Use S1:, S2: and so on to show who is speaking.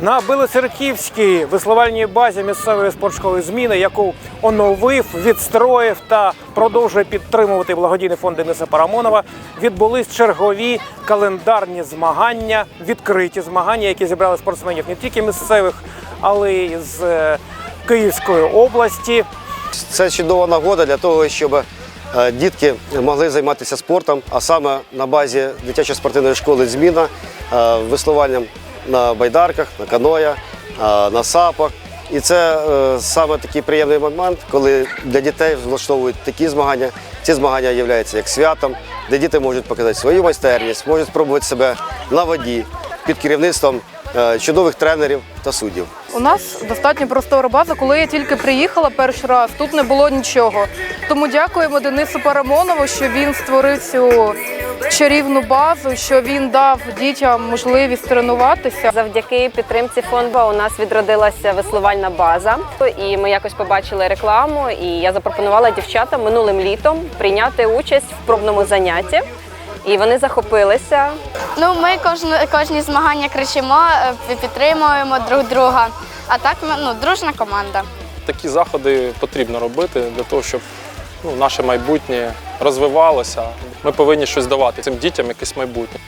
S1: На Білоцерківській веслувальній базі місцевої спортшколи зміни, яку оновив, відстроїв та продовжує підтримувати благодійний фонд Дениса Парамонова, відбулись чергові календарні змагання, відкриті змагання, які зібрали спортсменів не тільки місцевих, але й з е, Київської області.
S2: Це чудова нагода для того, щоб е, дітки могли займатися спортом, а саме на базі дитячої спортивної школи зміна е, веслуванням на байдарках, на каноя, е, на сапах. І це е, саме такий приємний момент, коли для дітей влаштовують такі змагання. Ці змагання являються як святом, де діти можуть показати свою майстерність, можуть спробувати себе на воді під керівництвом чудових тренерів та суддів.
S3: У нас достатньо простора база. Коли я тільки приїхала перший раз, тут не було нічого. Тому дякуємо Денису Парамонову, що він створив цю чарівну базу, що він дав дітям можливість тренуватися.
S4: Завдяки підтримці фонду у нас відродилася веслувальна база, і ми якось побачили рекламу. І я запропонувала дівчатам минулим літом прийняти участь в пробному занятті. І вони захопилися.
S5: Ну, ми кожне, кожні змагання кричимо, е, підтримуємо друг друга. А так ми ну, дружна команда.
S6: Такі заходи потрібно робити для того, щоб ну, наше майбутнє розвивалося. Ми повинні щось давати цим дітям якесь майбутнє.